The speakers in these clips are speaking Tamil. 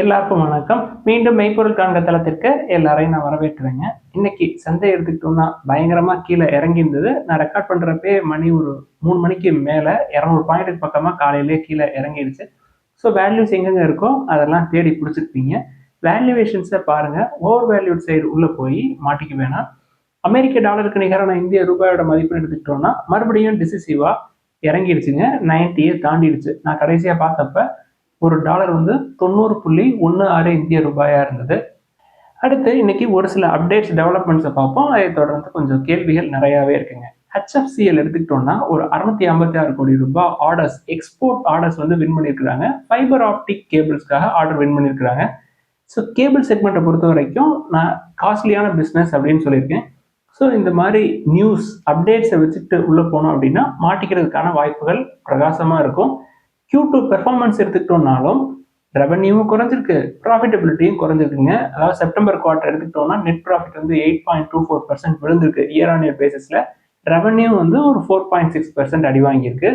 எல்லாருக்கும் வணக்கம். மீண்டும் மெய்ப்பொருள் காண்க தளத்திற்கு எல்லாரையும் நான் வரவேற்கிறேங்க. இன்னைக்கு சந்தை எடுத்துக்கிட்டோம்னா பயங்கரமா கீழே இறங்கி இருந்தது நான் ரெக்கார்ட் பண்றப்பே மணி ஒரு மூணு மணிக்கு மேல இரநூறு பாயிண்ட் பக்கமா காலையிலே கீழே இறங்கிடுச்சு. ஸோ வேல்யூஸ் எங்கெங்க இருக்கோ அதெல்லாம் தேடி பிடிச்சிருப்பீங்க. வேல்யூவேஷன்ஸை பாருங்க. ஓவர் வேல்யூட் சைடு உள்ள போய் மாட்டிக்க வேணாம். அமெரிக்க டாலருக்கு நிகரான இந்திய ரூபாயோட மதிப்பு எடுத்துக்கிட்டோம்னா மறுபடியும் டிசிசிவா இறங்கிடுச்சுங்க. நைன்ட்டியை தாண்டிடுச்சு. நான் கடைசியாக பார்த்தப்ப ஒரு டாலர் வந்து தொண்ணூறு புள்ளி ஒன்று ஆறு இந்திய ரூபாயாக இருந்தது. அடுத்து இன்னைக்கு ஒரு சில அப்டேட்ஸ் டெவலப்மெண்ட்ஸை பார்ப்போம். அதை தொடர்ந்து கொஞ்சம் கேள்விகள் நிறையாவே இருக்குங்க. ஹெச்எஃப்சிஎல் எடுத்துக்கிட்டோம்னா ஒரு அறுநூத்தி ஐம்பத்தி ஆறு கோடி ரூபாய் ஆர்டர்ஸ் எக்ஸ்போர்ட் ஆர்டர்ஸ் வந்து வின் பண்ணியிருக்கிறாங்க. ஃபைபர் ஆப்டிக் கேபிள்ஸ்க்காக ஆர்டர் வின் பண்ணியிருக்கிறாங்க. ஸோ கேபிள் செக்மெண்ட்டை பொறுத்த வரைக்கும் நான் காஸ்ட்லியான பிஸ்னஸ் அப்படின்னு சொல்லியிருக்கேன். ஸோ இந்த மாதிரி நியூஸ் அப்டேட்ஸை வச்சுட்டு உள்ளே போனோம் அப்படின்னா மாட்டிக்கிறதுக்கான வாய்ப்புகள் பிரகாசமாக இருக்கும். கியூ டூ பெர்ஃபார்மன்ஸ் எடுத்துக்கிட்டோம்னாலும் ரெவன்யூவும் குறைஞ்சிருக்கு. ப்ராஃபிட்டபிலிட்டியும் குறைஞ்சிருக்குங்க. அதாவது செப்டம்பர் குவார்டர் எடுத்துக்கிட்டோம்னா நெட் ப்ராஃபிட் வந்து eight point two four percent விழுந்திருக்கு. இயர் ஆன் இயர் பேசிஸில் ரெவன்யூ வந்து ஒரு ஃபோர் பாயிண்ட் சிக்ஸ் பர்சன்ட் அடி வாங்கியிருக்கு.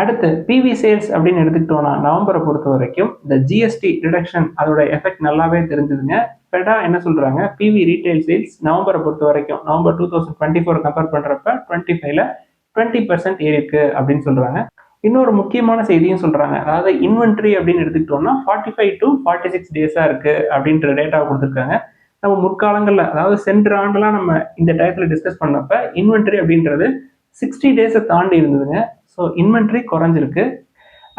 அடுத்து பிவி சேல்ஸ் அப்படின்னு எடுத்துக்கிட்டோம்னா நவம்பரை பொறுத்த வரைக்கும் இந்த ஜிஎஸ்டி ரிடக்ஷன் அதோட எஃபெக்ட் நல்லாவே தெரிஞ்சுதுங்க. ஃபெடா என்ன சொல்றாங்க? பிவி ரீட்டைல் சேல்ஸ் நவம்பரை பொறுத்த வரைக்கும் November two thousand twenty four compare பண்ணுறப்ப டுவெண்ட்டி ஃபைவ்ல டுவெண்ட்டி பர்சன்ட் ஏறிருக்கு அப்படின்னு சொல்றாங்க. இன்னொரு முக்கியமான செய்தியும் சொல்கிறாங்க அதாவது இன்வென்ட்ரி அப்படின்னு எடுத்துக்கிட்டோம்னா forty five to forty six டேஸாக இருக்கு அப்படின்ற டேட்டா கொடுத்துருக்காங்க. நம்ம முற்காலங்களில் அதாவது சென்ற ஆண்டுலாம் நம்ம இந்த டயத்தில் டிஸ்கஸ் பண்ணப்ப இன்வென்ட்ரி அப்படின்றது சிக்ஸ்டி டேஸை தாண்டி இருந்ததுங்க. ஸோ இன்வென்ட்ரி குறைஞ்சிருக்கு.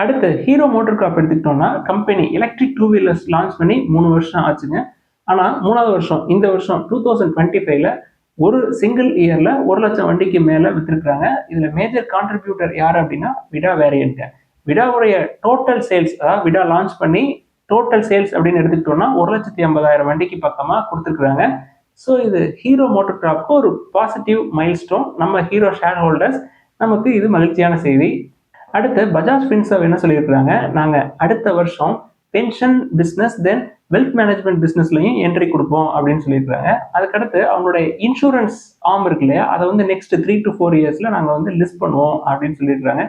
அடுத்து ஹீரோ மோட்டர் காப் எடுத்துக்கிட்டோம்னா company electric two wheelers launch பண்ணி மூணு வருஷம் ஆச்சுங்க. ஆனால் மூணாவது வருஷம் இந்த வருஷம் டூ தௌசண்ட் டுவெண்ட்டி ஃபைவ்ல ஒரு சிங்கிள் இயர்ல ஒரு லட்சம் வண்டிக்கு மேல விற்றுருக்குறாங்க இதுல மேஜர் கான்ட்ரிபியூட்டர் யார் அப்படின்னா விடா வேரியன்ட் விடாவுடைய டோட்டல் சேல்ஸ் அதாவது விடா லான்ச் பண்ணி டோட்டல் சேல்ஸ் அப்படின்னு எடுத்துக்கிட்டோம்னா ஒரு லட்சத்தி ஐம்பதாயிரம் வண்டிக்கு பக்கமா கொடுத்துருக்குறாங்க. ஸோ இது ஹீரோ மோட்டர் கிராப்க்கு ஒரு பாசிட்டிவ் மைல்ஸ்டோன் நம்ம ஹீரோ ஷேர் ஹோல்டர்ஸ் நமக்கு இது மகிழ்ச்சியான செய்தி. அடுத்து பஜாஜ் ஃபின்சர்வ் என்ன சொல்லியிருக்கிறாங்க? நாங்கள் அடுத்த வருஷம் pension business then wealth management பிஸ்னஸ்லையும் entry கொடுப்போம் அப்படின்னு சொல்லியிருக்காங்க. அதுக்கடுத்து அவங்களுடைய இன்சூரன்ஸ் ஆம் இருக்கு இல்லையா? அதை வந்து நெக்ஸ்ட் த்ரீ டு ஃபோர் இயர்ஸில் நாங்கள் வந்து லிஸ்ட் பண்ணுவோம் அப்படின்னு சொல்லியிருக்காங்க.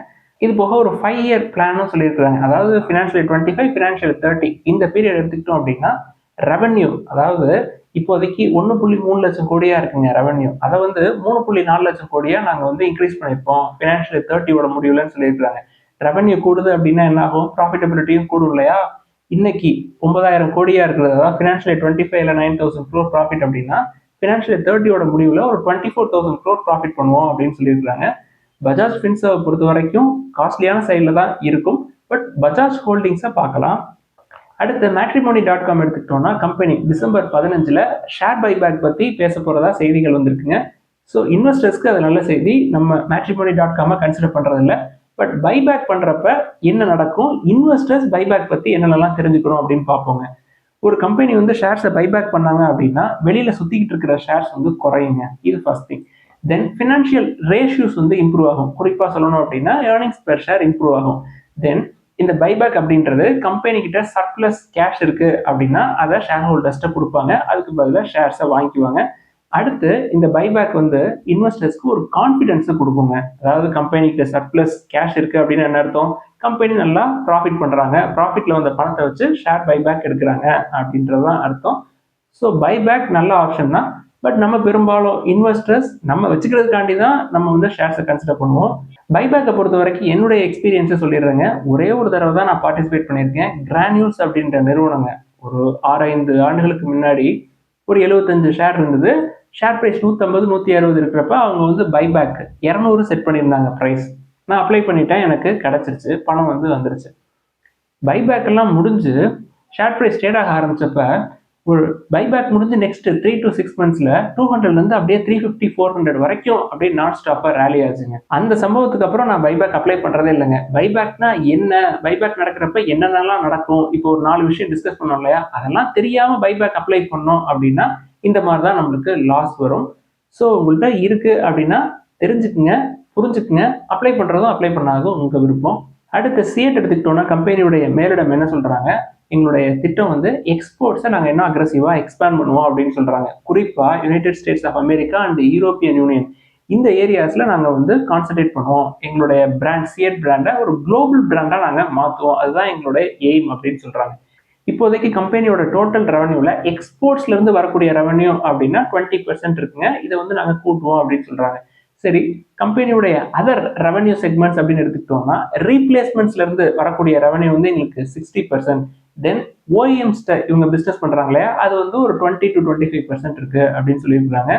இது போக ஒரு ஃபைவ் இயர் பிளானும் சொல்லியிருக்காங்க. அதாவது financial twenty five financial thirty இந்த பீரியட் எடுத்துக்கிட்டோம் அப்படின்னா ரெவன்யூ அதாவது இப்போதைக்கு ஒன்று புள்ளி மூணு லட்சம் கோடியா இருக்குங்க ரெவன்யூ அதை வந்து மூணு புள்ளி நாலு லட்சம் கோடியா நாங்கள் வந்து இன்க்ரீஸ் பண்ணியிருப்போம். ஃபினான்ஷியல் தேர்ட்டியோட முடிவுலன்னு சொல்லியிருக்காங்க. ரெவன்யூ கூடுது அப்படின்னா என்ன ஆகும்? ப்ராஃபிட்டபிலிட்டியும் கூடும் இல்லையா? இன்னைக்கு ஒன்பதாயிரம் கோடியா இருக்கிறது அதாவது ஃபினான்ஷியல் டுவெண்ட்டி ஃபைவ்ல நைன் தௌசண்ட் க்ரோர் ப்ராஃபிட் அப்படின்னா ஃபினான்ஷியல் தேர்ட்டியோட முடிவில் ஒரு twenty four thousand crore profit பண்ணுவோம் அப்படின்னு சொல்லியிருக்காங்க பஜாஜ் ஃபின்சர்வை பொறுத்த வரைக்கும் காஸ்ட்லியான சைடில் தான் இருக்கும். பட் பஜாஜ் ஹோல்டிங்ஸை பார்க்கலாம். அடுத்து மேட்ரிமோனி டாட் காம் எடுத்துக்கிட்டோம்னா கம்பெனி டிசம்பர் பதினஞ்சில் ஷேர் பைபேக் பற்றி பேச போகிறதா செய்திகள் வந்திருக்குங்க. ஸோ இன்வெஸ்டர்ஸ்க்கு அது நல்ல செய்தி. நம்ம மேட்ரிமோனி டாட் காமை கன்சிடர் பண்ணுறதில்ல பட் பைபேக் பண்ணுறப்ப என்ன நடக்கும்? இன்வெஸ்டர்ஸ் பைபேக் பற்றி என்னென்னலாம் தெரிஞ்சுக்கணும் அப்படின்னு பார்ப்போங்க. ஒரு கம்பெனி வந்து ஷேர்ஸை பைபேக் பண்ணாங்க அப்படின்னா வெளியில் சுற்றிக்கிட்டு இருக்கிற ஷேர்ஸ் வந்து குறையுங்க. இது first thing then financial ratios வந்து இம்ப்ரூவ் ஆகும். குறிப்பாக சொல்லணும் அப்படின்னா ஏர்னிங்ஸ் பெர் ஷேர் இம்ப்ரூவ் ஆகும். தென் இந்த பைபேக் அப்படின்றது கம்பெனி கிட்ட சர்ப்ளஸ் கேஷ் இருக்கு அப்படின்னா அதை ஷேர் ஹோல்டர்ஸ்ட்டை கொடுப்பாங்க. அதுக்கு பதிலாக ஷேர்ஸை வாங்கிக்குவாங்க. அடுத்து இந்த பைபேக் வந்து இன்வெஸ்டர்ஸ்க்கு ஒரு கான்ஃபிடென்ஸை கொடுக்குங்க. அதாவது கம்பெனிக்கிட்ட சர்ப்ளஸ் கேஷ் இருக்கு அப்படின்னு என்ன அர்த்தம்? கம்பெனி நல்லா ப்ராஃபிட் பண்றாங்க. ப்ராஃபிட்ல வந்த பணத்தை வச்சு ஷேர் பைபேக் எடுக்கிறாங்க அப்படின்றது தான் அர்த்தம். ஸோ பைபேக் நல்ல ஆப்ஷன் தான். பட் நம்ம பெரும்பாலும் இன்வெஸ்டர்ஸ் நம்ம வச்சுக்கிறதுக்காண்டி தான் நம்ம வந்து ஷேர்ஸை கன்சிடர் பண்ணுவோம். பைபேக்கை பொறுத்த வரைக்கும் என்னுடைய எக்ஸ்பீரியன்ஸை சொல்லிடுறேங்க. ஒரே ஒரு தடவை தான் நான் பார்ட்டிசிபேட் பண்ணியிருக்கேன். கிரானியூல்ஸ் அப்படின்ற நிறுவனங்க. ஒரு ஆறைந்து ஆண்டுகளுக்கு முன்னாடி ஒரு எழுபத்தஞ்சு ஷேர் இருந்தது. ஷேர் ப்ரைஸ் நூற்றம்பது நூற்றி அறுபது இருக்கிறப்ப அவங்க வந்து பைபேக் இரநூறு செட் பண்ணியிருந்தாங்க ப்ரைஸ் நான் அப்ளை பண்ணிட்டேன் எனக்கு கிடச்சிருச்சு பணம் வந்து வந்துருச்சு. பைபேக் எல்லாம் முடிஞ்சு ஷேர் ப்ரைஸ் ஸ்டேட் ஆக ஆரம்பிச்சப்ப ஒரு பைபேக் முடிஞ்சு நெக்ஸ்ட் த்ரீ டு சிக்ஸ் மந்த்ஸ்ல டூ ஹண்ட்ரட்லேருந்து அப்படியே த்ரீ ஃபிஃப்டி ஃபோர் ஹண்ட்ரட் வரைக்கும் அப்படியே நான் ஸ்டாப்பாக ரேலி ஆச்சுங்க. அந்த சம்பவத்துக்கு அப்புறம் நான் பைபேக் அப்ளை பண்ணுறதே இல்லைங்க. பைபேக்னா என்ன? பைபேக் நடக்கிறப்ப என்னென்னலாம் நடக்கும்? இப்போ ஒரு நாலு விஷயம் டிஸ்கஸ் பண்ணோம் இல்லையா? அதெல்லாம் தெரியாமல் பைபேக் அப்ளை பண்ணோம் அப்படின்னா இந்த மாதிரி தான் நம்மளுக்கு லாஸ் வரும். ஸோ உங்கள்கிட்ட இருக்குது அப்படின்னா தெரிஞ்சுக்குங்க புரிஞ்சுக்குங்க. அப்ளை பண்ணுறதும் அப்ளை பண்ணாததும் உங்கள் விருப்பம். அடுத்த சிஎட் எடுத்துக்கிட்டோம்னா கம்பெனியுடைய மேலிடம் என்ன சொல்றாங்க? எங்களுடைய திட்டம் வந்து எக்ஸ்போர்ட்ஸை நாங்கள் இன்னும் அக்ரஸிவாக எக்ஸ்பேண்ட் பண்ணுவோம் அப்படின்னு சொல்கிறாங்க குறிப்பாக United States of America and European Union இந்த ஏரியாஸில் நாங்கள் வந்து கான்சன்ட்ரேட் பண்ணுவோம். எங்களுடைய பிராண்ட் சிஎட் பிராண்டை ஒரு குளோபல் பிராண்டாக நாங்கள் மாற்றுவோம் அதுதான் எங்களுடைய எய்ம் அப்படின்னு சொல்கிறாங்க இப்போதைக்கு கம்பெனியோட டோட்டல் ரெவன்யூவில் எக்ஸ்போர்ட்ஸ்லேருந்து வரக்கூடிய ரெவன்யூ அப்படின்னா டுவெண்ட்டி பர்சன்ட் இருக்குங்க. இதை வந்து நாங்கள் கூட்டுவோம் அப்படின்னு சொல்கிறாங்க சரி கம்பெனியுடைய அதர் ரெவன்யூ செக்மெண்ட்ஸ் அப்படின்னு எடுத்துக்கிட்டோம்னா ரீப்ளேஸ்மெண்ட்ஸ்ல இருந்து வரக்கூடிய ரெவன்யூ வந்து எங்களுக்கு சிக்ஸ்டி பர்சன்ட் தென் ஓஎம்ஸ்ட இவங்க பிசினஸ் பண்றாங்களே இல்லையா? அது வந்து ஒரு twenty to twenty five percent இருக்கு அப்படின்னு சொல்லியிருக்காங்க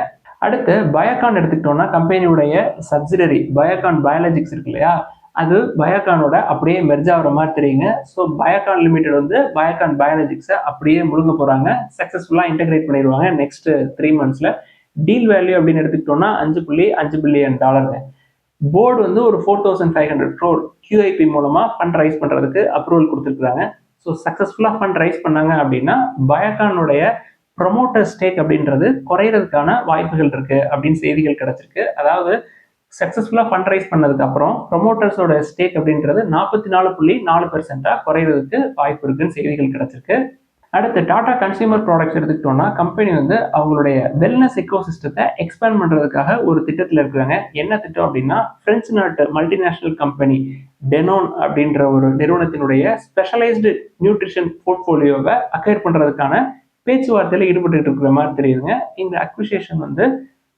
அடுத்து பயோகான் எடுத்துக்கிட்டோம்னா கம்பெனியுடைய சப்சிடரி பயோகான் பயாலஜிக்ஸ் இருக்கு இல்லையா? அது பயோகானோட அப்படியே மெர்ஜ் ஆகிற மாதிரி தெரியுங்க. ஸோ பயோகான் லிமிடெட் வந்து பயோகான் பயாலஜிக்ஸை அப்படியே முழுங்க போகிறாங்க சக்ஸஸ்ஃபுல்லாக இன்டெகிரேட் பண்ணிடுவாங்க நெக்ஸ்ட் த்ரீ மந்த்ஸில் டீல் வேல்யூ அப்படின்னு எடுத்துக்கிட்டோம்னா அஞ்சு புள்ளி அஞ்சு பில்லியன் டாலருங்க போர்டு வந்து ஒரு four thousand five hundred crore QIP மூலமா ஃபண்ட் ரைஸ் பண்றதுக்கு அப்ரூவல் கொடுத்துருக்காங்க ஸோ சக்ஸஸ்ஃபுல்லாக ஃபண்ட் ரைஸ் பண்ணாங்க அப்படின்னா பயோகானுடைய ப்ரொமோட்டர் ஸ்டேக் அப்படின்றது குறையிறதுக்கான வாய்ப்புகள் இருக்கு அப்படின்னு செய்திகள் கிடைச்சிருக்கு. அதாவது சக்ஸஸ்ஃபுல்லாக ஃபண்ட் ரைஸ் பண்ணதுக்கு அப்புறம் ப்ரொமோட்டர்ஸோட ஸ்டேக் அப்படின்றது நாற்பத்தி நாலு புள்ளி நாலு பெர்சென்டா குறையிறதுக்கு வாய்ப்பு இருக்குன்னு செய்திகள் கிடைச்சிருக்கு. அடுத்து டாடா கன்சியூமர் ப்ராடக்ட்ஸ் எடுத்துக்கிட்டோம்னா கம்பெனி வந்து அவங்களுடைய வெல்னஸ் எக்கோ சிஸ்டத்தை எக்ஸ்பேண்ட் பண்ணுறதுக்காக ஒரு திட்டத்தில் இருக்கிறாங்க. என்ன திட்டம் அப்படின்னா பிரெஞ்சு நாட்டு மல்டிநேஷனல் கம்பெனி டெனோன் அப்படின்ற ஒரு நிறுவனத்தினுடைய ஸ்பெஷலைஸ்டு நியூட்ரிஷன் போர்ட்ஃபோலியோவை அக்வயர் பண்ணுறதுக்கான பேச்சுவார்த்தையில் ஈடுபட்டு இருக்கிற மாதிரி தெரியுதுங்க. இந்த அக்விசேஷன் வந்து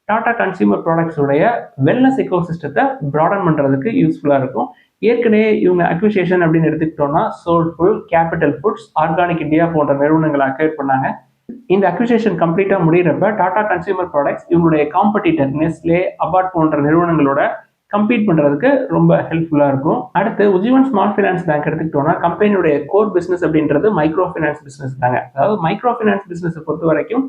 டாடா கன்சியூமர் ப்ராடக்ட்ஸுடைய வெல்னஸ் எக்கோ சிஸ்டத்தை ப்ராடன் பண்ணுறதுக்கு யூஸ்ஃபுல்லாக இருக்கும். ஏற்கனவே இவங்க அக்விசேஷன் அப்படின்னு எடுத்துக்கிட்டோம்னா soulful capital foods organic India போன்ற நிறுவனங்களை அக்வயர் பண்ணாங்க. இந்த அக்விசேஷன் கம்ப்ளீட்டாக முடிகிறப்ப டாடா கன்சியூமர் ப்ராடக்ட்ஸ் இவங்களுடைய காம்படிட்டர் நெஸ்லே அபார்ட் போன்ற நிறுவனங்களோட கம்பீட் பண்ணுறதுக்கு ரொம்ப ஹெல்ப்ஃபுல்லாக இருக்கும். அடுத்து உஜீவன் ஸ்மால் ஃபினான்ஸ் பேங்க் எடுத்துக்கிட்டோம்னா கம்பெனியுடைய கோர் பிஸ்னஸ் அப்படின்றது மைக்ரோ ஃபினான்ஸ் பிஸ்னஸ் தாங்க. அதாவது மைக்ரோ ஃபினான்ஸ் பிஸ்னஸை பொறுத்த வரைக்கும்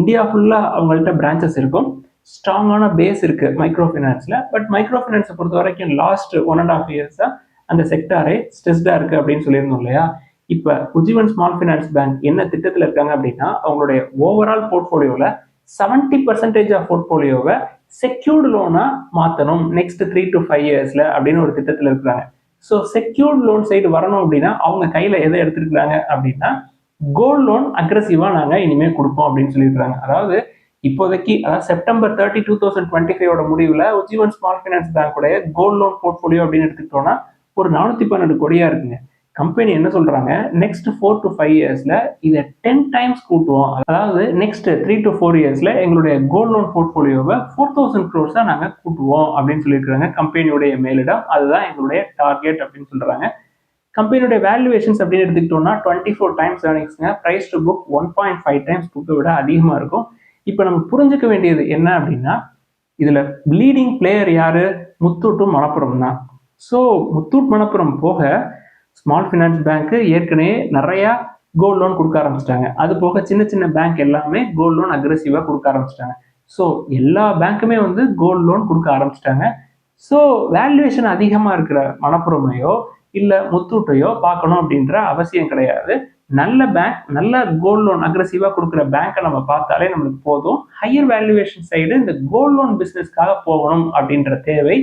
இந்தியா ஃபுல்லாக அவங்கள்ட்ட பிரான்ச்சஸ் இருக்கும். ஸ்ட்ராங்கான பேஸ் இருக்கு மைக்ரோ ஃபினான்ஸில் பட் மைக்ரோ ஃபினான்ஸை பொறுத்த வரைக்கும் லாஸ்ட் ஒன் அண்ட் ஆஃப் இயர்ஸாக அந்த செக்டாரே ஸ்ட்ரெஸ்டாக இருக்கு அப்படின்னு சொல்லியிருந்தோம் இல்லையா? இப்போ உஜீவன் ஸ்மால் ஃபினான்ஸ் பேங்க் என்ன திட்டத்தில் இருக்காங்க அப்படின்னா அவங்களுடைய ஓவரால் போர்ட்ஃபோலியோவில் செவன்டி பர்சன்டேஜ் ஆஃப் போர்ட்ஃபோலியோவை செக்யூர்டு லோனாக மாற்றணும் நெக்ஸ்ட் த்ரீ டு ஃபைவ் இயர்ஸில் அப்படின்னு ஒரு திட்டத்தில் இருக்கிறாங்க. ஸோ செக்யூர்ட் லோன் சைடு வரணும் அப்படின்னா அவங்க கையில் எதை எடுத்துருக்காங்க அப்படின்னா கோல்ட் லோன் அக்ரஸிவாக நாங்கள் இனிமேல் கொடுப்போம் அப்படின்னு சொல்லியிருக்காங்க அதாவது இப்போதைக்கு அதாவது September thirty two thousand twenty ஃபைவோட முடிவில் உஜ்ஜீவன் ஸ்மால் ஃபைனான்ஸ் பேங்க்குடைய கோல்ட் லோன் போர்ட்ஃபோலியோ அப்படின்னு எடுத்துக்கிட்டோம்னா ஒரு நானூற்றி பன்னெண்டு கோடியாக இருக்குங்க. கம்பெனி என்ன சொல்றாங்க? நெக்ஸ்ட் ஃபோர் டு ஃபைவ் இயர்ஸ்ல இதை டென் டைம்ஸ் கூட்டுவோம். அதாவது நெக்ஸ்ட் த்ரீ டு ஃபோர் இயர்ஸ்ல எங்களுடைய கோல்ட் லோன் போர்ட்ஃபோலியோவை ஃபோர் தௌசண்ட் க்ரோர்ஸா நாங்க கூட்டுவோம் அப்படின்னு சொல்லியிருக்காங்க கம்பெனியுடைய மேலிடம் அதுதான் எங்களுடைய டார்கெட் அப்படின்னு சொல்றாங்க. கம்பெனியுடைய வேல்யூவேஷன்ஸ் அப்படின்னு எடுத்துக்கிட்டோம்னா twenty four times ஏர்னிங்ஸ்ங்க price to book one point five times புக்கை விட அதிகமாக இருக்கும். இப்போ நம்ம புரிஞ்சுக்க வேண்டியது என்ன அப்படின்னா இதில் லீடிங் பிளேயர் யார்? முத்தூட்டும் மணப்புறம் தான். ஸோ முத்தூட் மணப்புறம் போக ஸ்மால் ஃபினான்ஸ் பேங்க்கு ஏற்கனவே நிறையா கோல்ட் லோன் கொடுக்க ஆரம்பிச்சிட்டாங்க. அது போக சின்ன சின்ன பேங்க் எல்லாமே கோல்ட் லோன் அக்ரெசிவாக கொடுக்க ஆரம்பிச்சிட்டாங்க. ஸோ எல்லா பேங்க்குமே வந்து கோல்ட் லோன் கொடுக்க ஆரம்பிச்சிட்டாங்க. ஸோ வேல்யூவேஷன் அதிகமாக இருக்கிற மணப்புறமையோ இல்லை முத்தூட்டையோ பார்க்கணும் அப்படின்ற அவசியம் கிடையாது. நல்ல பேங்க் நல்ல கோல்ட் லோன் அக்ரஸிவாக கொடுக்குற பேங்க்கை நம்ம பார்த்தாலே நம்மளுக்கு போதும். ஹையர் வேல்யூவேஷன் சைடு இந்த கோல்ட் லோன் பிஸ்னஸ்க்காக போகணும் அப்படின்ற தேவை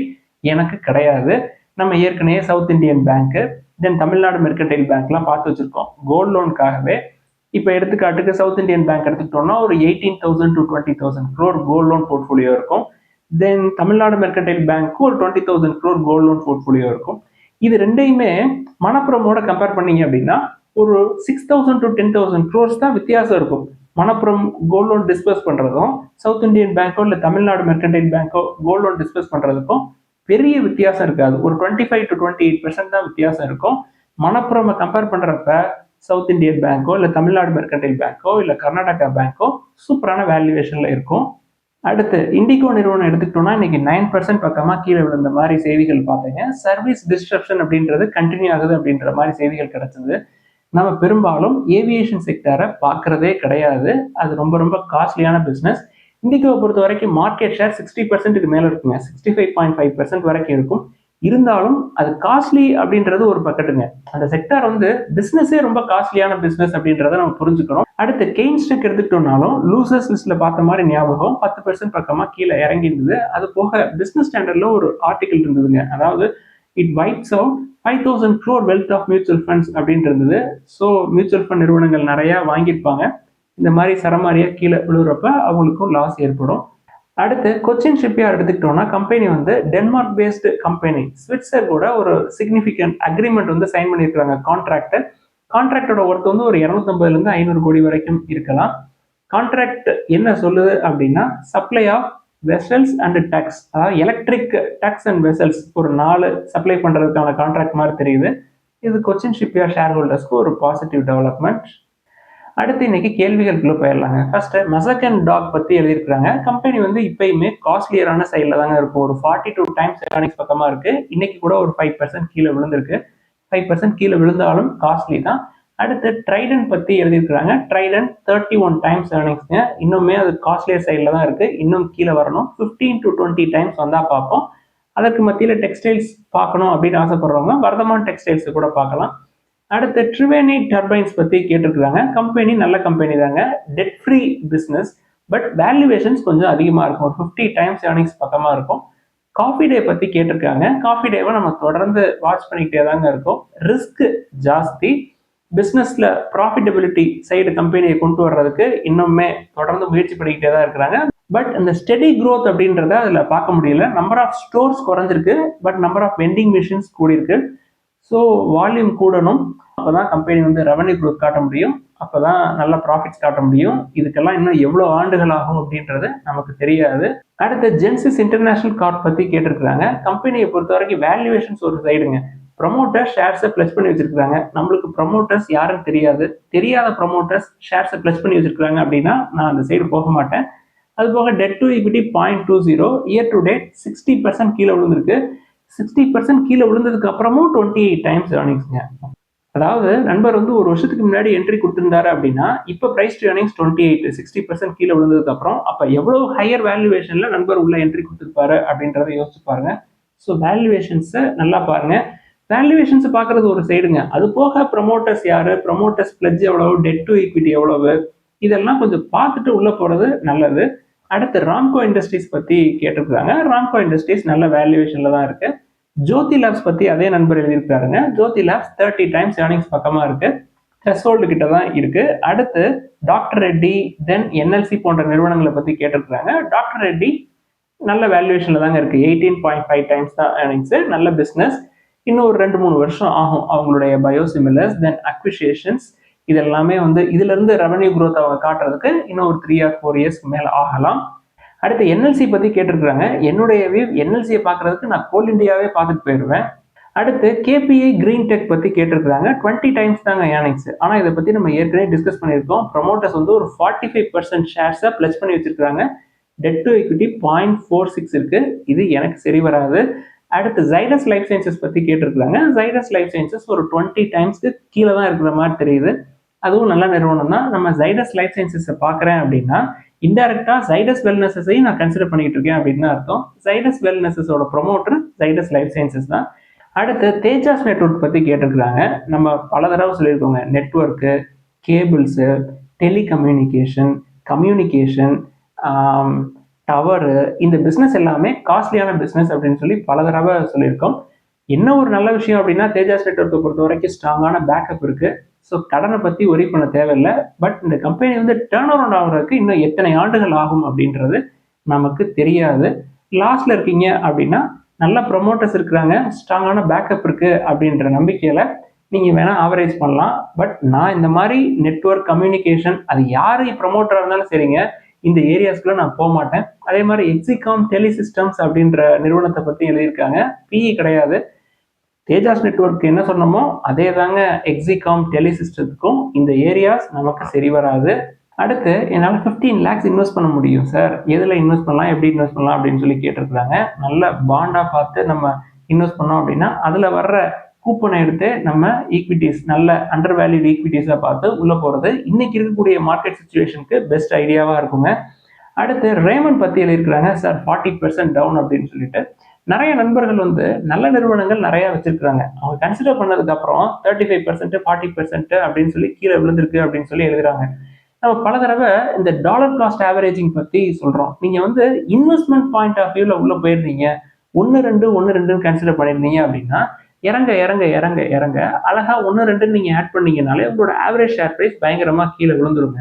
எனக்கு கிடையாது. நம்ம ஏற்கனவே சவுத் இந்தியன் பேங்க்கு தென் தமிழ்நாடு மெர்கன்டைல் பேங்க்லாம் பார்த்து வச்சுருக்கோம். கோல்ட் லோனுக்காகவே இப்போ எடுத்துக்காட்டுக்கு சவுத் இந்தியன் பேங்க் எடுத்துக்கிட்டோம்னா ஒரு eighteen thousand to twenty thousand crore gold loan portfolio இருக்கும். தென் தமிழ்நாடு மெர்கன்டைல் பேங்க்கும் ஒரு twenty thousand crore gold loan portfolio இருக்கும். இது ரெண்டையுமே மணப்புறமோட கம்பேர் பண்ணீங்க அப்படின்னா ஒரு six thousand to ten thousand crores தான் வித்தியாசம் இருக்கும். மணப்புறம் கோல்ட் லோன் டிஸ்பர்ஸ் பண்ணுறதும் சவுத் இந்தியன் பேங்க்கோ இல்லை தமிழ்நாடு மெர்கன்டைல் பேங்க்கோ கோல்ட் லோன் டிஸ்பர்ஸ் பண்ணுறதுக்கும் பெரிய வித்தியாசம் இருக்காது. ஒரு twenty five to twenty eight percent தான் வித்தியாசம் இருக்கும். மணப்புறமை கம்பேர் பண்ணுறப்ப சவுத் இந்தியன் பேங்க்கோ இல்லை தமிழ்நாடு மெர்கன்டைல் பேங்க்கோ இல்லை கர்நாடகா பேங்க்கோ சூப்பரான வேல்யூவேஷனில் இருக்கும். அடுத்து இண்டிகோ நிறுவனம் எடுத்துக்கிட்டோம்னா இன்னைக்கு நைன் பர்சன்ட் பக்கமாக கீழே விழுந்த மாதிரி செய்திகள் பார்த்தீங்க. சர்வீஸ் டிஸ்ட்ரப்ஷன் அப்படின்றது கண்டினியூ ஆகுது அப்படின்ற மாதிரி செய்திகள் கிடைச்சது. நம்ம பெரும்பாலும் ஏவியேஷன் செக்டரை பார்க்கறதே கிடையாது. அது ரொம்ப ரொம்ப காஸ்ட்லியான பிஸ்னஸ் இண்டிகோவை பொறுத்த வரைக்கும் மார்க்கெட் ஷேர் சிக்ஸ்டி பர்சன்ட்டுக்கு மேலே இருக்குங்க. Sixty five point five percent வரைக்கும் இருக்கும். இருந்தாலும் அது காஸ்ட்லி அப்படின்றது ஒரு பக்கெட்டுங்க அந்த செக்டார் வந்து பிஸ்னஸே ரொம்ப காஸ்ட்லியான பிஸ்னஸ் அப்படின்றத நம்ம புரிஞ்சுக்கணும் அடுத்து கெயின் ஸ்டெக் எடுத்துக்கிட்டோம்னாலும் லூசர்ஸ் லிஸ்ட்ல பார்த்த மாதிரி ஞாபகம். பத்து பர்சன்ட் பக்கமா கீழே இறங்கி இருந்தது அது போக பிஸ்னஸ் ஸ்டாண்டர்ட்ல ஒரு ஆர்டிகல் இருந்ததுங்க. அதாவது it wipes out five thousand crore wealth of mutual funds அப்படின்ட்டு இருந்தது ஸோ மியூச்சுவல் ஃபண்ட் நிறுவனங்கள் நிறையா வாங்கியிருப்பாங்க. இந்த மாதிரி சரமாரியாக கீழே விழுகிறப்ப அவங்களுக்கும் லாஸ் ஏற்படும். அடுத்து கொச்சின் ஷிப்யார்ட் எடுத்துக்கிட்டோம்னா கம்பெனி வந்து டென்மார்க் பேஸ்டு கம்பெனி ஸ்விட்சர் கூட ஒரு சிக்னிஃபிகண்ட் அக்ரிமெண்ட் வந்து சைன் பண்ணியிருக்காங்க கான்ட்ராக்டர் கான்ட்ராக்டோட ஒர்த் வந்து ஒரு இரநூத்தம்பதுலேருந்து ஐநூறு கோடி வரைக்கும் இருக்கலாம். கான்ட்ராக்ட் என்ன சொல்லுது அப்படின்னா supply of vessels and tugs அதாவது எலக்ட்ரிக் டேக்ஸ் அண்ட் வெசல்ஸ் ஒரு நாலு சப்ளை பண்ணுறதுக்கான கான்ட்ராக்ட் மாதிரி தெரியுது. இது கொச்சின் ஷிப்யார்ட் ஷேர் ஹோல்டர்ஸ்க்கு ஒரு பாசிட்டிவ் டெவலப்மெண்ட் அடுத்து இன்னைக்கு கேள்விகளுக்குள்ள போயிடலாங்க. ஃபர்ஸ்ட் அண்ட் டாக் பத்தி எழுதியிருக்கிறாங்க. கம்பெனி வந்து இப்பயுமே காஸ்ட்லியரான சைடில் தாங்க இருக்கும் ஒரு ஃபார்ட்டி டூ டைம்ஸ் ஏர்னிங்ஸ் பக்கமா இருக்கு. இன்னைக்கு கூட ஒரு ஃபைவ் பர்சன்ட் கீழே விழுந்திருக்கு. ஃபைவ் பர்சன்ட் கீழே விழுந்தாலும் காஸ்ட்லி தான். அடுத்து ட்ரைடன் பத்தி எழுதியிருக்கிறாங்க. ட்ரைடன் தேர்ட்டி ஒன் டைம்ஸ் ஏர்னிங்ஸ்ங்க இன்னுமே அது காஸ்ட்லியர் சைடில் தான் இருக்கு. இன்னும் கீழே வரணும். ஃபிஃப்டீன் டு டுவெண்ட்டி டைம்ஸ் வந்தா பார்ப்போம். அதற்கு மத்தியில் டெக்ஸ்டைல்ஸ் பார்க்கணும் அப்படின்னு ஆசைப்படுறவங்க வர்தமான் டெக்ஸ்டைல்ஸ் கூட பார்க்கலாம். அடுத்து ட்ரிவேனி டர்பைன்ஸ் பத்தி கேட்டிருக்கிறாங்க. கம்பெனி நல்ல கம்பெனி தாங்க. Debt free business but valuations கொஞ்சம் அதிகமாக இருக்கும். ஒரு ஃபிஃப்டி டைம்ஸ் ஏர்னிங்ஸ் பக்கமாக இருக்கும். காஃபி டே பற்றி கேட்டிருக்காங்க. காஃபி டேவை நம்ம தொடர்ந்து வாட்ச் பண்ணிக்கிட்டே தாங்க இருக்கும். ரிஸ்க் ஜாஸ்தி. பிஸ்னஸில் ப்ராஃபிட்டபிலிட்டி சைடு கம்பெனியை கொண்டு வர்றதுக்கு இன்னுமே தொடர்ந்து முயற்சி பண்ணிக்கிட்டே தான் இருக்கிறாங்க. பட் இந்த ஸ்டெடி க்ரோத் அப்படின்றத அதில் பார்க்க முடியல. நம்பர் ஆஃப் ஸ்டோர்ஸ் குறைஞ்சிருக்கு. But number of vending machines கூடியிருக்கு. So volume கூடணும். அப்போ தான் கம்பெனி வந்து ரெவன்யூ க்ரோத் காட்ட முடியும். அப்போ தான் நல்ல ப்ராஃபிட்ஸ் காட்ட முடியும். இதுக்கெல்லாம் இன்னும் எவ்வளோ ஆண்டுகள் ஆகும் அப்படின்றது நமக்கு தெரியாது. அடுத்த ஜென்சிஸ் இன்டர்நேஷனல் கார்ட் பற்றி கேட்டிருக்கிறாங்க. கம்பெனியை பொறுத்த வரைக்கும் வேல்யூவேஷன்ஸ் ஒரு சைடுங்க ப்ரொமோட்டர் ஷேர்ஸை ப்ளஸ் பண்ணி வச்சிருக்காங்க நம்மளுக்கு ப்ரமோட்டர்ஸ் யாரும் தெரியாது. தெரியாத ப்ரமோட்டர்ஸ் ஷேர்ஸை ப்ளஸ் பண்ணி வச்சிருக்காங்க அப்படின்னா நான் அந்த சைடு போக மாட்டேன். அது போக debt to equity point two zero year to date sixty percent கீழே விழுந்திருக்கு. சிக்ஸ்டி பர்சன்ட் கீழே விழுந்ததுக்கு அப்புறமும் டுவெண்ட்டி எயிட் டைம்ஸ் ஏர்னிங்ஸ்ங்க அதாவது நண்பர் வந்து ஒரு வருஷத்துக்கு முன்னாடி என்ட்ரி கொடுத்துருந்தாரு அப்படின்னா இப்போ price to earnings twenty eight sixty percent கீழே விழுந்ததுக்கு அப்புறம் அப்போ எவ்வளோ ஹையர் வேல்யூவேஷனில் நண்பர் உள்ள என்ட்ரி கொடுத்துருப்பாரு அப்படின்றத யோசிச்சு பாருங்க. ஸோ வேல்யூவேஷன்ஸை நல்லா பாருங்கள் வேல்யூவேஷன்ஸ் பார்க்கறது ஒரு சைடுங்க அது போக ப்ரமோட்டர்ஸ் யாரு? ப்ரமோட்டர்ஸ் பிளட்ஜ் எவ்வளவு? டெட் டு ஈக்விட்டி எவ்வளவு? இதெல்லாம் கொஞ்சம் பார்த்துட்டு உள்ள போறது நல்லது. அடுத்து ராம்கோ இண்டஸ்ட்ரீஸ் பத்தி கேட்டிருக்காங்க ராம்கோ இண்டஸ்ட்ரீஸ் நல்ல வேல்யூவேஷன்ல தான் இருக்கு. ஜோதி லேப்ஸ் பத்தி அதே நண்பர் எழுதியிருக்காருங்க Jyothy labs thirty times earnings பக்கமா இருக்கு. த்ரெஷோல்டு கிட்ட தான் இருக்கு. அடுத்து டாக்டர் ரெட்டி தென் என்எல்சி போன்ற நிறுவனங்களை பத்தி கேட்டிருக்காங்க டாக்டர் ரெட்டி நல்ல வேல்யூவேஷன்ல தாங்க இருக்கு. எயிட்டீன் பாயிண்ட் ஃபைவ் டைம்ஸ் தான் ஏர்னிங்ஸ் நல்ல பிஸ்னஸ் இன்னும் ஒரு ரெண்டு மூணு வருஷம் ஆகும் அவங்களுடைய பயோசிமிலர்ஸ் தென் அக்விசியேஷன்ஸ் இது எல்லாமே வந்து இதுலேருந்து ரெவன்யூ க்ரோத் அவங்க காட்டுறதுக்கு இன்னும் ஒரு த்ரீ ஆர் ஃபோர் இயர்ஸ்க்கு மேலே ஆகலாம். அடுத்து என்எல்சி பற்றி கேட்டிருக்கிறாங்க. என்னுடைய வியூ என்எல்சியை பார்க்கறதுக்கு நான் கோல் இந்தியாவே பார்த்துட்டு போயிடுவேன். அடுத்து கேபிஐ கிரீன் டெக் பற்றி கேட்டிருக்கிறாங்க. டுவெண்ட்டி டைம்ஸ் தாங்க யானைக்ஸ் ஆனால் இதை பற்றி நம்ம ஏற்கனவே டிஸ்கஸ் பண்ணியிருக்கோம். ப்ரொமோட்டர்ஸ் வந்து ஒரு ஃபார்ட்டி ஃபைவ் பர்சன்ட் ஷேர்ஸை ப்ளஸ் பண்ணி வச்சிருக்காங்க debt to equity point four six இருக்குது இது எனக்கு சரி வராது. அடுத்து ஜைடஸ் லைஃப் சயின்சஸ் பற்றி கேட்டிருக்கிறாங்க. ஜைடஸ் லைஃப் சயின்சஸ் ஒரு டுவெண்ட்டி டைம்ஸ்க்கு கீழே தான் இருக்கிற மாதிரி தெரியுது. அதுவும் நல்ல நிறுவனம் தான். நம்ம ஜைடஸ் லைஃப் சயின்சஸை பார்க்குறேன் அப்படின்னா இன்டெரக்டாக ஜைடஸ் வெல்னஸஸையும் நான் கன்சிடர் பண்ணிக்கிட்டு இருக்கேன் அப்படின்னு தான் அர்த்தம். ஜைடஸ் வெல்னஸஸோட ப்ரொமோட்டர் ஜைடஸ் லைஃப் சயின்சஸ் தான். அடுத்து தேஜாஸ் நெட்வொர்க் பற்றி கேட்டிருக்கிறாங்க. நம்ம பல தடவை சொல்லியிருக்கோங்க. Network cables telecommunication communication tower இந்த பிஸ்னஸ் எல்லாமே காஸ்ட்லியான பிஸ்னஸ் அப்படின்னு சொல்லி பல தடவை சொல்லியிருக்கோம். என்ன ஒரு நல்ல விஷயம் அப்படின்னா தேஜாஸ் நெட்ஒர்க்கை பொறுத்த வரைக்கும் ஸ்ட்ராங்கான பேக்கப் இருக்குது ஸோ கடனை பற்றி ஒரி பண்ண தேவையில்லை. பட் இந்த கம்பெனி வந்து டேர்ன் அரௌண்ட் ஆகுறதுக்கு இன்னும் எத்தனை ஆண்டுகள் ஆகும் அப்படின்றது நமக்கு தெரியாது. லாஸ்ட்ல இருக்கீங்க அப்படின்னா நல்ல ப்ரொமோட்டர்ஸ் இருக்கிறாங்க ஸ்ட்ராங்கான பேக்கப் இருக்குது அப்படின்ற நம்பிக்கையில் நீங்கள் வேணால் ஆவரேஜ் பண்ணலாம். பட் நான் இந்த மாதிரி நெட்ஒர்க் கம்யூனிகேஷன் அது யார் ப்ரொமோட்டராக இருந்தாலும் சரிங்க. இந்த ஏரியாஸ்க்குள்ள நான் போக மாட்டேன். அதே மாதிரி எக்ஸிகாம் டெலிசிஸ்டம்ஸ் அப்படின்ற நிறுவனத்தை பற்றி எழுதியிருக்காங்க. பிஇ கிடையாது. தேஜாஸ் நெட்ஒர்க் என்ன சொன்னோமோ அதே தாங்க எக்ஸிகாம் டெலிசிஸ்டத்துக்கும் இந்த ஏரியாஸ் நமக்கு சரி வராது. அடுத்து என்னால் ஃபிஃப்டீன் லேக்ஸ் இன்வெஸ்ட் பண்ண முடியும் சார் எதில் இன்வெஸ்ட் பண்ணலாம் எப்படி இன்வெஸ்ட் பண்ணலாம் அப்படின்னு சொல்லி கேட்டிருக்காங்க நல்ல பாண்டாக பார்த்து நம்ம இன்வெஸ்ட் பண்ணோம் அப்படின்னா அதில் வர்ற கூப்பனை எடுத்து நம்ம ஈக்விட்டிஸ் நல்ல அண்டர் வேல்யூட் ஈக்விட்டிஸாக பார்த்து உள்ளே போகிறது இன்னைக்கு இருக்கக்கூடிய மார்க்கெட் சுச்சுவேஷனுக்கு பெஸ்ட் ஐடியாவாக இருக்குங்க. அடுத்து ரேமன் பற்றி இருக்கிறாங்க சார் ஃபார்ட்டி பர்சன்ட் டவுன் அப்படின்னு சொல்லிட்டு. நிறைய நண்பர்கள் வந்து நல்ல நிறுவனங்கள் நிறையா வச்சிருக்கிறாங்க. அவங்க கன்சிடர் பண்ணதுக்கப்புறம் thirty five percent forty percent அப்படின்னு சொல்லி கீழே விழுந்திருக்கு அப்படின்னு சொல்லி எழுதுறாங்க. நம்ம பல தடவை இந்த டாலர் காஸ்ட் ஆவரேஜிங் பற்றி சொல்கிறோம் நீங்கள் வந்து இன்வெஸ்ட்மெண்ட் பாயிண்ட் ஆஃப் வியூவில் உள்ளே போயிருந்தீங்க. ஒன்று ரெண்டு ஒன்று ரெண்டுன்னு கன்சிடர் பண்ணியிருந்தீங்க அப்படின்னா இறங்க இறங்க இறங்க இறங்க. அழகா ஒன்று ரெண்டுன்னு நீங்கள் ஆட் பண்ணீங்கனாலே உங்களோட ஆவரேஜ் ஷேர் ப்ரைஸ் பயங்கரமாக கீழே விழுந்துருங்க.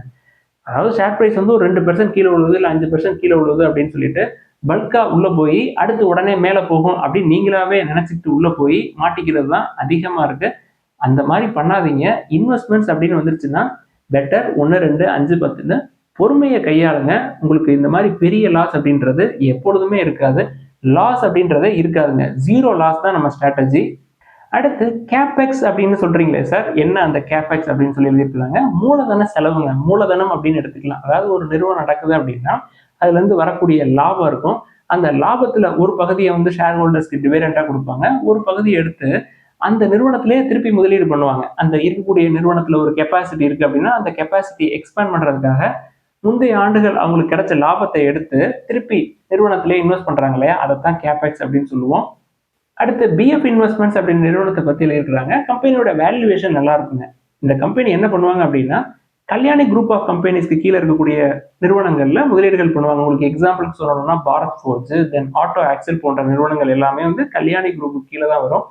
அதாவது ஷேர் ப்ரைஸ் வந்து ஒரு ரெண்டு பெர்சன்ட் கீழே விழுது இல்லை அஞ்சு பெர்சன்ட் கீழே விழுது அப்படின்னு சொல்லிட்டு பல்காக உள்ளே போய் அடுத்து உடனே மேலே போகும் அப்படின்னு நீங்களாவே நினச்சிட்டு உள்ளே போய் மாட்டிக்கிறது தான் அதிகமாக இருக்குது அந்த மாதிரி பண்ணாதீங்க. இன்வெஸ்ட்மெண்ட்ஸ் அப்படின்னு வந்துருச்சுன்னா பெட்டர் ஒன்று ரெண்டு அஞ்சு பத்துன்னு பொறுமையை கையாளுங்க. உங்களுக்கு இந்த மாதிரி பெரிய லாஸ் அப்படின்றது எப்பொழுதுமே இருக்காது. லாஸ் அப்படின்றதே இருக்காதுங்க. ஜீரோ லாஸ் தான் நம்ம ஸ்ட்ராட்டஜி அடுத்து கேபெக்ஸ் அப்படின்னு சொல்றீங்களே சார் என்ன அந்த கேபெக்ஸ் அப்படின்னு சொல்லி எழுதியிருக்காங்க மூலதன செலவுங்க மூலதனம் அப்படின்னு எடுத்துக்கலாம். அதாவது ஒரு நிறுவனம் நடக்குது அப்படின்னா அதுல இருந்து வரக்கூடிய லாபம் இருக்கும். அந்த லாபத்துல ஒரு பகுதியை வந்து ஷேர் ஹோல்டர்ஸ்க்கு டிவைடண்டா கொடுப்பாங்க. ஒரு பகுதியை எடுத்து அந்த நிறுவனத்திலேயே திருப்பி முதலீடு பண்ணுவாங்க. அந்த இருக்கக்கூடிய நிறுவனத்துல ஒரு கெப்பாசிட்டி இருக்கு அப்படின்னா அந்த கெப்பாசிட்டி எக்ஸ்பேண்ட் பண்றதுக்காக முந்தைய ஆண்டுகள் அவங்களுக்கு கிடைச்ச லாபத்தை எடுத்து திருப்பி நிறுவனத்திலே இன்வெஸ்ட் பண்றாங்க இல்லையா? அதைத்தான் கேபெக்ஸ் அப்படின்னு சொல்லுவோம். அடுத்து பிஎஃப் இன்வெஸ்ட்மெண்ட்ஸ் அப்படின்னு நிறுவனத்தை பற்றியில் இருக்கிறாங்க. கம்பெனியோட வேல்யூவேஷன் நல்லா இருக்குங்க இந்த கம்பெனி என்ன பண்ணுவாங்க அப்படின்னா கல்யாணி குரூப் ஆஃப் கம்பெனிஸ்க்கு கீழே இருக்கக்கூடிய நிறுவனங்களில் முதலீடுகள் பண்ணுவாங்க. உங்களுக்கு எக்ஸாம்பிளுக்கு சொல்லணும்னா Bharat Forge then auto axle போன்ற நிறுவனங்கள் எல்லாமே வந்து கல்யாணி குரூப்புக்கு கீழே தான் வரும்.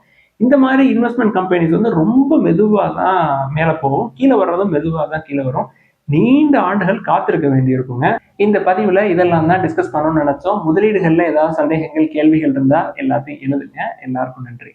இந்த மாதிரி இன்வெஸ்ட்மெண்ட் கம்பெனிஸ் வந்து ரொம்ப மெதுவாக தான் மேலே போகும். கீழே வர்றதும் மெதுவாக தான் கீழே வரும். நீண்ட ஆண்டுகள் காத்திருக்க வேண்டியிருக்குங்க. இந்த பதிவில் இதெல்லாம் தான் டிஸ்கஸ் பண்ணணும்னு நினைச்சோம். முதலீடுகளில் ஏதாவது சந்தேகங்கள் கேள்விகள் இருந்தால் எல்லாத்தையும் எழுதுங்க. எல்லாருக்கும் நன்றி.